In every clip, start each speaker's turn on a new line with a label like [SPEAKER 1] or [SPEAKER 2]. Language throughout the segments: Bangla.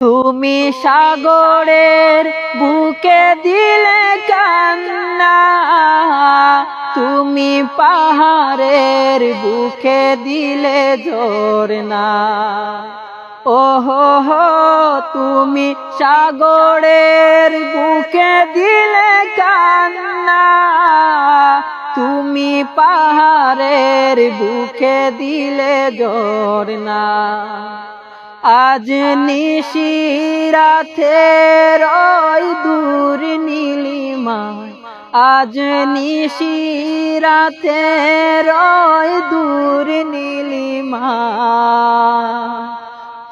[SPEAKER 1] তুমি সাগরের বুকে দিলে কান্না, তুমি পাহাড়ের বুকে দিলে ঝরনা। ওহো হো, তুমি সাগরের বুকে দিলে কান্না, তুমি পাহাড়ের বুকে দিলে ঝরনা। আজ নিশিরাতে রয় দূর নীলিমায়। আজ নিশিরাতে রয় দূর নীলিমা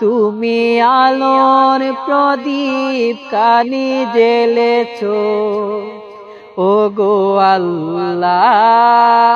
[SPEAKER 1] তুমি আলোর প্রদীপ কানি জেলেছ ও গো আল্লাহ।